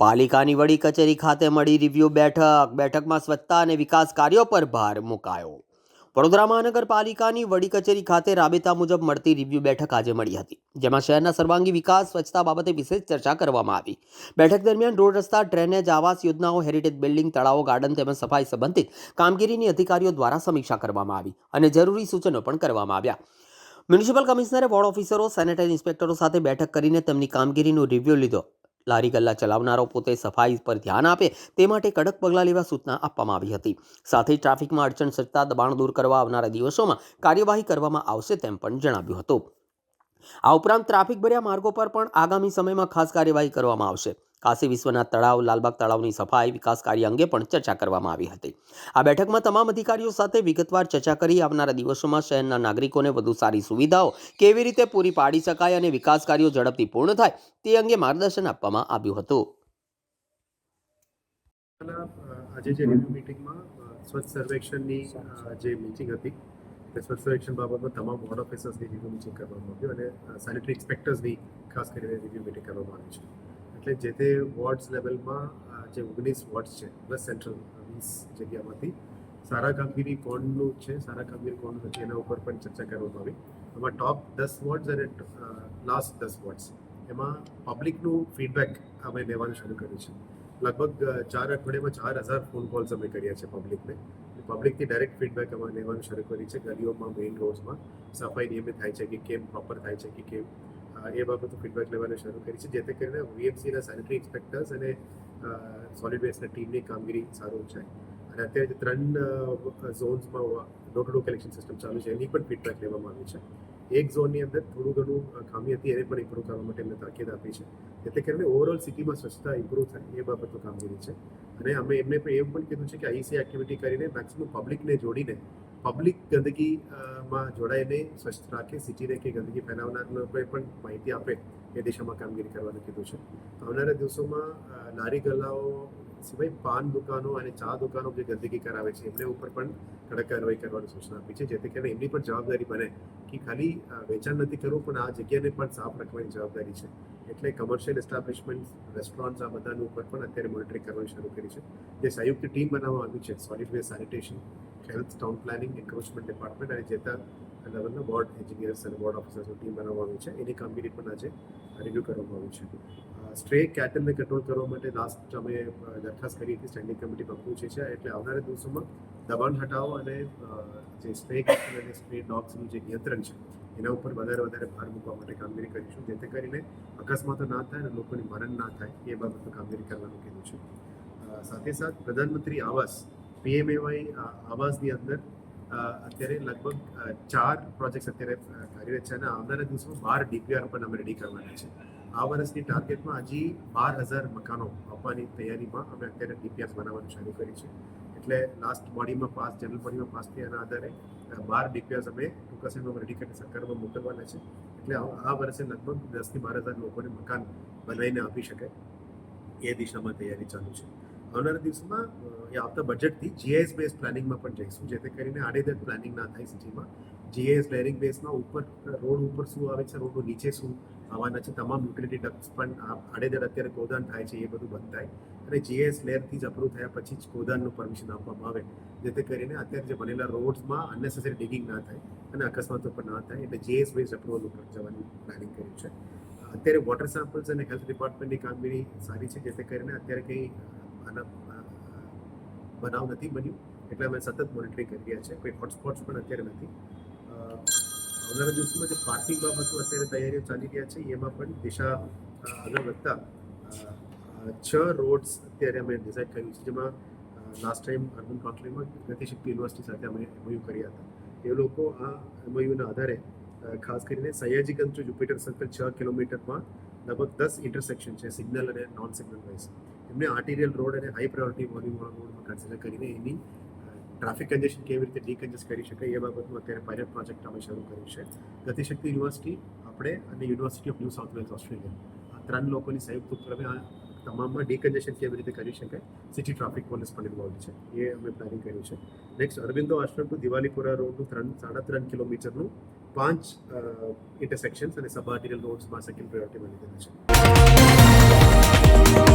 પાલિકાની વડી કચેરી ખાતે મળી રિવ્યુ બેઠક. બેઠકમાં સ્વચ્છતા અને વિકાસ કાર્યો પર ભાર મુકાયો. વડોદરા મહાનગરપાલિકાની વડી કચેરી ખાતે રાબેતા મુજબ મળતી રિવ્યુ બેઠક આજે મળી હતી, જેમાં શહેરના સર્વાંગી વિકાસ, સ્વચ્છતા બાબતે વિશેષ ચર્ચા કરવામાં આવી. બેઠક દરમિયાન રોડ રસ્તા, ડ્રેનેજ, આવાસ યોજનાઓ, હેરિટેજ બિલ્ડિંગ, તળાવો, ગાર્ડન તેમજ સફાઈ સંબંધિત કામગીરીની અધિકારીઓ દ્વારા સમીક્ષા કરવામાં આવી અને જરૂરી સૂચનો પણ કરવામાં આવ્યા. મ્યુનિસિપલ કમિશનરે વોર્ડ ઓફિસરો, સેનેટરી ઇન્સ્પેક્ટરો સાથે બેઠક કરીને તેમની કામગીરીનો રિવ્યુ લીધો. લારી ગલ્લા ચલાવનારો પોતે સફાઈ પર ધ્યાન આપે તે માટે કડક પગલાં લેવા સૂચના આપવામાં આવી હતી. સાથે ટ્રાફિકમાં અડચણ સર્જતા દબાણ દૂર કરવા આવનારા દિવસોમાં કાર્યવાહી કરવામાં આવશે તેમ પણ જણાવ્યું હતું. આ ઉપરાંત ટ્રાફિક ભર્યા માર્ગો પર પણ આગામી સમયમાં ખાસ કાર્યવાહી કરવામાં આવશે. કાશી વિશ્વનાથ તળાવ, લાલબાગ તળાવની સફાઈ વિકાસ કાર્ય અંગે પણ ચર્ચા કરવામાં આવી હતી. આ બેઠકમાં તમામ અધિકારીઓ સાથે વિગતવાર ચર્ચા કરી આવનારા દિવસોમાં શહેરના નાગરિકોને વધુ સારી સુવિધાઓ કેવી રીતે પૂરી પાડી શકાય અને વિકાસ કાર્યો ઝડપથી પૂર્ણ થાય તે અંગે માર્ગદર્શન આપવામાં આવ્યું હતું. આજે જે રિવ્યુ સ્વચ્છ સર્વેક્ષણની જે મિટિંગ હતી સ્વચ્છ સર્વેક્ષણ બાબતમાં તમામ વોર્ડ ઓફિસર્સની રિવ્યુ મિટિંગ કરવામાં આવ્યું અને સેનિટરી ઇન્સ્પેક્ટર્સની ખાસ કરીને રિવ્યુ મિટિંગ કરવામાં આવી છે. એટલે જે તે વોર્ડ્સ લેવલમાં જે ઓગણીસ વોર્ડ્સ છે પ્લસ સેન્ટ્રલ વીસ જગ્યામાંથી, સારા કામગીરી કોણનું છે, સારા કામગીરી કોણ નથી, એના ઉપર પણ ચર્ચા કરવામાં આવી. એમાં ટોપ દસ વોર્ડ્સ અને લાસ્ટ દસ વોર્ડ્સ એમાં પબ્લિકનું ફીડબેક અમે લેવાનું શરૂ કર્યું છે. લગભગ ચાર અઠવાડિયામાં ચાર હજાર ફોન કોલ્સ અમે કર્યા છે પબ્લિકને પબ્લિકથી ડાયરેક્ટ ફીડબેક અમે લેવાનું શરૂ કરી છે. ગલીઓમાં મેઇન રોડ્સમાં સફાઈ નિયમિત થાય છે કે કેમ પ્રોપર થાય છે કે કેમ? એ બાબતનું ફીડબેક લેવાનું શરૂ કરી છે, જેથી કરીને વીએમસીના સેનેટરી ઇન્સ્પેક્ટર્સ અને સોલિડ વેસ્ટના ટીમની કામગીરી સારું છે. અને અત્યારે ત્રણ ઝોન્સમાં door to door collection system ચાલુ છે, એની પણ ફીડબેક લેવામાં આવી છે. એક ઝોનની અંદર થોડું ઘણું ખામી હતી, એને પણ ઇમ્પ્રૂવ કરવા માટે એમને તાકીદ આપી છે. જેથી કરીને ઓવરઓલ સિટીમાં સ્વચ્છતા ઇમ્પ્રૂવ થાય, એ બાબતનું કામગીરી છે. અને અમે એમને પણ એવું પણ કીધું છે કે આઈસી એક્ટિવિટી કરીને મેક્સિમમ પબ્લિકને જોડીને પબ્લિક ગંદકી માં જોડાઈને સ્વચ્છ રાખે સિટીને કે ગંદકી ફેલાવનાર લોકોએ પણ માહિતી આપે એ દિશામાં કામગીરી કરવાનું કીધું છે. આવનારા દિવસોમાં નારી ગલ્લાઓ સિવાય પાન દુકાનો અને ચા દુકાનો જે ગંદકી કરાવે છે, એમને ઉપર પણ કડક કાર્યવાહી કરવાની સૂચના આપી છે, જેથી કરીને એમની પણ જવાબદારી બને કે ખાલી વેચાણ નથી કરવું, પણ આ જગ્યાને પણ સાફ રાખવાની જવાબદારી છે. એટલે કમર્શિયલ એસ્ટાબ્લિશમેન્ટ રેસ્ટોરન્ટ્સ આ બધાનું ઉપર પણ અત્યારે મોનિટરિંગ કરવાનું શરૂ કરી છે. જે સંયુક્ત ટીમ બનાવવામાં આવી છે solid waste sanitation health town planning encroachment department અને જેતા લેવલના બોર્ડ એન્જિનિયર્સ અને બોર્ડ ઓફિસર્સની ટીમ બનાવવામાં આવી છે. એની કામગીરી પણ આજે રિવ્યૂ કરવામાં આવી છે. સ્ટ્રે કેટલને કંટ્રોલ કરવા માટે લાસ્ટ અમે દરખાસ્ત કરી હતી સ્ટેન્ડિંગ કમિટી પૂછી છે એટલે આવનારા દિવસોમાં દબાણ હટાવો અને જે સ્પ્રે કેટલ અને સ્પ્રે ડોગ્સનું જે નિયંત્રણ છે, એના ઉપર વધારે વધારે ભાર મૂકવા માટે કામગીરી કરીશું. જેથી કરીને અકસ્માતો ના થાય અને લોકોની મરણ ના થાય, એ બાબતનું કામગીરી કરવાનું કીધું છે. સાથે સાથ પ્રધાનમંત્રી આવાસ પીએમએવાય આવાસની અંદર અત્યારે લગભગ ચાર પ્રોજેક્ટ્સ અત્યારે કાર્યરત છે અને આવનારા દિવસોમાં બાર ડીપીઆર પણ અમે રેડી કરવાના છે. આ વર્ષની ટાર્ગેટમાં હજી બાર હજાર મકાનો આપવાની તૈયારીમાં અમે અત્યારે ડીપીઆર બનાવવાનું શરૂ કરી છે. એટલે લાસ્ટ બોડીમાં પાસ જનરલ બોડીમાં પાસ થયાના આધારે બાર ડીપીઆર અમે ટૂંકા સમયમાં રેડી કરીને સરકારમાં મોકલવાના છે. એટલે આ વર્ષે લગભગ દસથી બાર હજાર લોકોને મકાન બનાવીને આપી શકે એ દિશામાં તૈયારી ચાલુ છે. આવનારા દિવસોમાં એ આવતા બજેટથી જીઆઈએસ બેઝ પ્લાનિંગમાં પણ જઈશું, જેથી કરીને આડેધડ પ્લાનિંગ ના થાય સિટીમાં. જીઆઈએસ લેરિંગ બેઝમાં ઉપર રોડ ઉપર શું આવે છે રોડ નીચે શું આવવાના છે, તમામ યુટિલિટી ડક્ટ્સ પણ આડેધડ અત્યારે કોદાન થાય છે, એ બધું બંધ થાય અને જીએસ લેરથી જ અપ્રૂવ થયા પછી જ ગોદાનનું પરમિશન આપવામાં આવે, જેથી કરીને અત્યારે જે બનેલા રોડ્સમાં અનનેસેસરી ડિગિંગ ના થાય અને અકસ્માતો પણ ના થાય, એટલે જીએસ બેઝ અપ્રુવલ ઉપર જવાનું પ્લાનિંગ કર્યું છે. અત્યારે વોટર સેમ્પલ્સ અને હેલ્થ ડિપાર્ટમેન્ટની કામગીરી સારી છે, જેથી કરીને અત્યારે કંઈ આના બનાવ નથી બન્યું. એટલે અમે સતત મોનિટરિંગ કરી રહ્યા છે કોઈ હોટસ્પોટ્સ પણ અત્યારે નથી. આવનારા દિવસોમાં જે પાર્કિંગ બાબતો અત્યારે તૈયારીઓ ચાલી રહ્યા છે, એમાં પણ દિશા આગળ વધતા છ રોડ્સ અત્યારે અમે ડિસાઇડ કર્યું છે, જેમાં લાસ્ટ ટાઈમ અર્બન કાઉન્સિલમાં ગતિશક્તિ યુનિવર્સિટી સાથે અમે એમઓયુ કર્યા હતા. એ લોકો આ એમઓયુના આધારે ખાસ કરીને સયાજીગંજ ટુ જુપિટર સર્કલ છ કિલોમીટરમાં લગભગ દસ ઇન્ટરસેક્શન છે સિગ્નલ અને નોન સિગ્નલ વાઇઝ એમને આર્ટિરિયલ રોડ અને હાઈ પ્રાયોરિટી વોલ્યુમ રોડમાં કન્સિડર કરીને એની ટ્રાફિક કન્જેશન કેવી રીતે ડીકન્જેસ્ટ કરી શકાય એ બાબતનું અત્યારે પાયલટ પ્રોજેક્ટ અમે શરૂ કર્યું છે. ગતિશક્તિ યુનિવર્સિટી આપણે અને University of New South Wales Australia આ ત્રણ લોકોની સંયુક્ત ઉપક્રમે આ તમામમાં ડીકન્જેશન કેવી રીતે કરી શકાય સિટી ટ્રાફિક પોલીસ પણ ઇન્વોલ્વ છે. એ અમે પ્લાનિંગ કર્યું છે. નેક્સ્ટ અરવિંદો આશ્રમ ટુ દિવાલીપુરા રોડનું ત્રણ, સાડા ત્રણ કિલોમીટરનું પાંચ ઇન્ટરસેક્શન્સ અને સબ આર્ટિરિયલ રોડ્સમાં સેકન્ડ પ્રાયોરિટીમાં લીધેલા છે.